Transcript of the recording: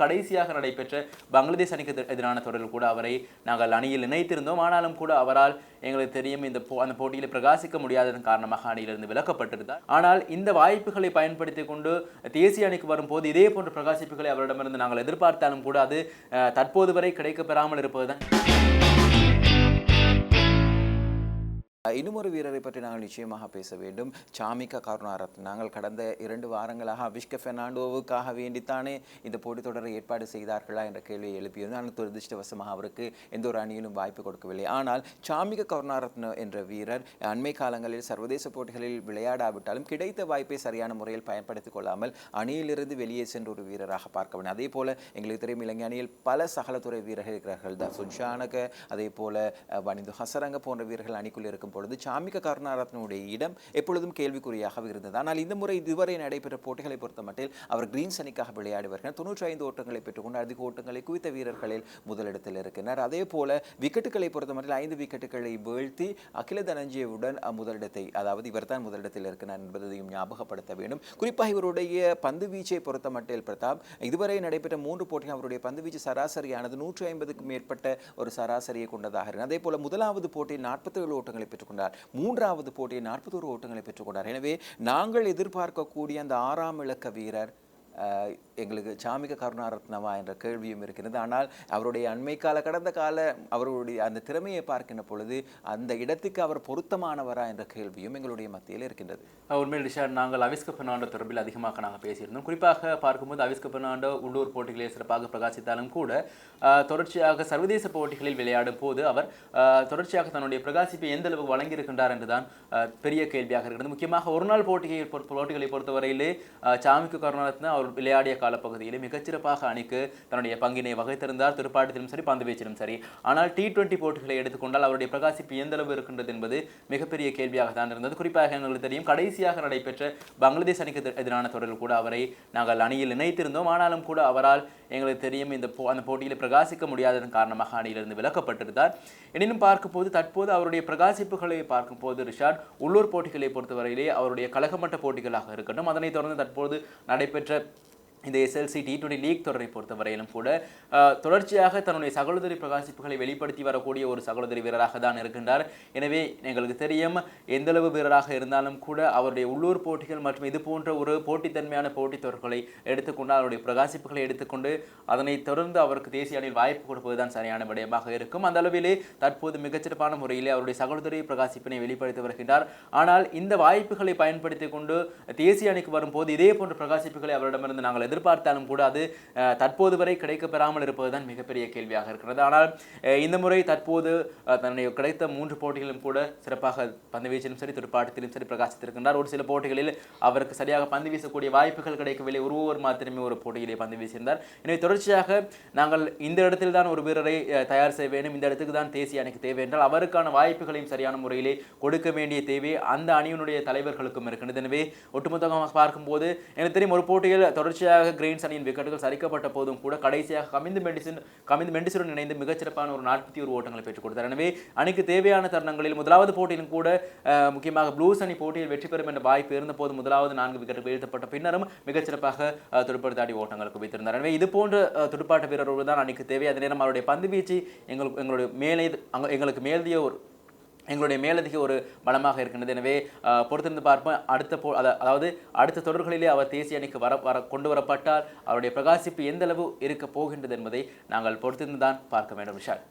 கடைசியாக நடைபெற்ற பங்களாதேஷ் அணிக்கு எதிரான தொடரில் கூட அவரை நாங்கள் அணியில் இணைத்திருந்தோம். ஆனாலும் கூட அவரால் எங்களுக்கு தெரியும் இந்த போ அந்த போட்டியில் பிரகாசிக்க முடியாததன் காரணமாக அணியிலிருந்து விலக்கப்பட்டிருந்தார். ஆனால் இந்த வாய்ப்புகளை பயன்படுத்தி கொண்டு தேசிய அணிக்கு வரும்போது இதே போன்ற பிரகாசிப்புகளை அவரிடமிருந்து நாங்கள் எதிர்பார்த்தாலும் கூட அது தற்போது வரை கிடைக்கப் பெறாமல் இருப்பதுதான். இன்னும் ஒரு வீரரை பற்றி நாங்கள் நிச்சயமாக பேச வேண்டும். சாமிகா கருணாரத் நாங்கள் கடந்த இரண்டு வாரங்களாக அபிஷ்க பெர்னாண்டோவுக்காக வேண்டித்தானே இந்த போட்டித் தொடரை ஏற்பாடு செய்தார்களா என்ற கேள்வியை எழுப்பியிருந்தோம். ஆனால் துரதிருஷ்டவசமாக அவருக்கு எந்த ஒரு அணியிலும் வாய்ப்பு கொடுக்கவில்லை. ஆனால் சாமிக கருணாரத்ன என்ற வீரர் அண்மை காலங்களில் சர்வதேச போட்டிகளில் விளையாடாவிட்டாலும் கிடைத்த வாய்ப்பை சரியான முறையில் பயன்படுத்திக் கொள்ளாமல் அணியிலிருந்து வெளியே சென்ற ஒரு வீரராக பார்க்க வேண்டும். அதே போல எங்களுக்கு தெரியும் இலங்கை அணியில் பல சகலத்துறை வீரர்கள் இருக்கிறார்கள். தசுன் ஷானக அதே போல அஹ், வனிந்து ஹசரங்க போன்ற வீரர்கள் அணிக்குள் இருக்கும் பொழுது சாமிக கருணாரத்னுடைய இடம் எப்பொழுதும் கேள்விக்குறியாக இருந்தது. ஆனால் இந்த முறை இதுவரை நடைபெற்ற போட்டிகளை பொறுத்த மட்டில் அவர் கிரீன்ஸ் அணிக்காக விளையாடி வருகிறார். தொண்ணூற்றி ஐந்து ஓட்டங்களை பெற்றுக்கொண்டு அதிக ஓட்டங்களை குவித்த வீரர்களில் முதலிடத்தில் இருக்கிறார் அதே போல விக்கெட்டுகளை பொறுத்த மட்டில் ஐந்து விக்கெட்டுகளை வீழ்த்தி அகில தனஞ்சியவுடன் முதலிடத்தை அதாவது இவர்தான் முதலிடத்தில் இருக்கிறார் என்பதையும் ஞாபகப்படுத்த வேண்டும். குறிப்பாக இவருடைய பந்து வீச்சை பொறுத்த மட்டில் பிரதாப் இதுவரை நடைபெற்ற மூன்று போட்டிகள் அவருடைய பந்து வீச்சு சராசரியானது நூற்றி ஐம்பதுக்கும் மேற்பட்ட ஒரு சராசரியை கொண்டதாக இருக்கிறது அதே போல முதலாவது போட்டியில் நாற்பத்தி ஏழு ஓட்டங்களை பெற்றுக்கொண்டார். மூன்றாவது போட்டியில் நாற்பத்தோரு ஓட்டங்களை பெற்றுக்கொண்டார். எனவே நாங்கள் எதிர்பார்க்கக்கூடிய அந்த ஆறாம் இலக்க வீரர் எங்களுக்கு சாமிக கருணாரத்னவா என்ற கேள்வியும் இருக்கிறது. ஆனால் அவருடைய அண்மை கால கடந்த கால அவருடைய அந்த திறமையை பார்க்கின்ற பொழுது அந்த இடத்துக்கு அவர் பொருத்தமானவரா என்ற கேள்வியும் எங்களுடைய மத்தியில் இருக்கின்றது. உண்மையில் ரிஷாட் நாங்கள் அவிஸ்க பெர்னாண்டோ தொடர்பில் அதிகமாக நாங்கள் பேசியிருந்தோம். குறிப்பாக பார்க்கும்போது அவிஸ்க பெர்னாண்டோ உள்ளூர் போட்டிகளில் சிறப்பாக பிரகாசித்தாலும் கூட தொடர்ச்சியாக சர்வதேச போட்டிகளில் விளையாடும் போது அவர் தொடர்ச்சியாக தன்னுடைய பிரகாசிப்பை எந்த அளவுக்கு வழங்கியிருக்கின்றார் என்றுதான் பெரிய கேள்வியாக இருக்கிறது. முக்கியமாக ஒரு நாள் போட்டியை போட்டிகளை பொறுத்தவரையிலே சாமிக்கு கருணாரத்ன அவர் விளையாடிய காலப்பகுதியிலே மிகச்சிறப்பாக அணிக்கு தன்னுடைய பங்கினை வகைத்திருந்தார். துடுப்பாட்டத்திலும் சரி பந்து வீச்சிலும் சரி. ஆனால் டி டுவெண்ட்டி போட்டிகளை எடுத்துக்கொண்டால் அவருடைய பிரகாசிப்பு எந்த அளவு இருக்கின்றது என்பது மிகப்பெரிய கேள்வியாக தான் இருந்தது. குறிப்பாக எங்களுக்கு தெரியும் கடைசியாக நடைபெற்ற பங்களாதேஷ் அணிக்கு எதிரான தொடரில் கூட அவரை நாங்கள் அணியில் இணைத்திருந்தோம். ஆனாலும் கூட அவரால் எங்களுக்கு தெரியும் இந்த போ அந்த போட்டியில் பிரகாசிக்க முடியாததன் காரணமாக அணியிலிருந்து விலக்கப்பட்டிருந்தார். எனினும் பார்க்கும்போது தற்போது அவருடைய பிரகாசிப்புகளை பார்க்கும்போது ரிஷாட் உள்ளூர் போட்டிகளை பொறுத்தவரையிலே அவருடைய கழகமட்ட போட்டிகளாக இருக்கட்டும் அதனைத் தொடர்ந்து தற்போது நடைபெற்ற இந்த எஸ்எல்சி டி டுவெண்டி லீக் தொடரை பொறுத்தவரையிலும் கூட தொடர்ச்சியாக தன்னுடைய சகோதரி பிரகாசிப்புகளை வெளிப்படுத்தி வரக்கூடிய ஒரு சகோதரி வீரராக தான் இருக்கின்றார். எனவே எங்களுக்கு தெரியும் எந்தளவு வீரராக இருந்தாலும் கூட அவருடைய உள்ளூர் போட்டிகள் மற்றும் இது போன்ற ஒரு போட்டித்தன்மையான போட்டித் தொடர்களை எடுத்துக்கொண்டு அவருடைய பிரகாசிப்புகளை எடுத்துக்கொண்டு அதனைத் தொடர்ந்து அவருக்கு தேசிய அணியில் வாய்ப்பு கொடுப்பதுதான் சரியான விடயமாக இருக்கும். அந்த அளவிலே தற்போது மிகச்சிறப்பான முறையிலே அவருடைய சகோதரி பிரகாசிப்பினை வெளிப்படுத்தி வருகின்றார். ஆனால் இந்த வாய்ப்புகளை பயன்படுத்தி கொண்டு தேசிய அணிக்கு வரும்போது இதே போன்ற பிரகாசிப்புகளை அவரிடமிருந்து நாங்கள் எதிர்பார்த்தாலும் கூட அது தற்போது வரை கிடைக்கப் பெறாமல் இருப்பதுதான் மிகப்பெரிய கேள்வியாக இருக்கிறது. ஆனால் இந்த முறை தற்போது தன்னுடைய கிடைத்த மூன்று போட்டிகளிலும் கூட சிறப்பாக பந்து வீச்சிலும் சரி துடுப்பாட்டத்திலும் சரி பிரகாசித்திருக்கின்றார். ஒரு சில போட்டிகளில் அவருக்கு சரியாக பந்து வீசக்கூடிய வாய்ப்புகள் கிடைக்கவில்லை. ஒரு ஒரு மாத்திரமே ஒரு போட்டியிலே பந்து வீசியிருந்தார். எனவே தொடர்ச்சியாக நாங்கள் இந்த இடத்தில் தான் ஒரு வீரரை தயார் செய்ய வேண்டும். இந்த இடத்துக்கு தான் தேசிய அணிக்கு தேவை என்றால் அவருக்கான வாய்ப்புகளையும் சரியான முறையிலே கொடுக்க வேண்டிய தேவை அந்த அணியினுடைய தலைவர்களுக்கும் இருக்கின்றது. எனவே ஒட்டுமொத்தமாக பார்க்கும்போது எனக்கு தெரியும் ஒரு போட்டியில் தொடர்ச்சியாக கிரீன்ஸ் அணியின் விக்கெட்டுகள் சரிக்கப்பட்ட போதும் கூட கடைசியாக கமிந்து மெண்டிசன் கமிந்து மெண்டிசனுடன் இணைந்து மிகச்சிறப்பான ஒரு நாற்பத்தி ஒரு ஓட்டங்களை பெற்றுக் கொடுத்தார். எனவே அணிக்கு தேவையான தருணங்களில் முதலாவது போட்டியிலும் கூட முக்கியமாக ப்ளூஸ் அணி போட்டியில் வெற்றி பெறும் என்ற வாய்ப்பு இருந்தபோது முதலாவது நான்கு விக்கெட் வீழ்த்தப்பட்ட பின்னரும் மிகச்சிறப்பாக துடுப்படுத்தாடி ஓட்டங்கள் குவித்திருந்தார் எனவே இது போன்ற துடுப்பாட்ட வீரர்கள் தான் அணிக்கு தேவை. அதே நேரம் அவருடைய பந்து வீச்சு எங்களுக்கு எங்களுடைய மேலே எங்களுக்கு மேலதிய ஒரு எங்களுடைய மேலதிக ஒரு பலமாக இருக்கின்றது. எனவே பொறுத்திருந்து பார்ப்போம். அடுத்த போ அதாவது அடுத்த தொடர்களிலே அவர் தேசிய அணிக்கு வர வர கொண்டு வரப்பட்டால் அவருடைய பிரகாசிப்பு எந்த அளவு இருக்க போகின்றது என்பதை நாங்கள் பொறுத்திருந்து தான் பார்க்க வேண்டும் விஷால்.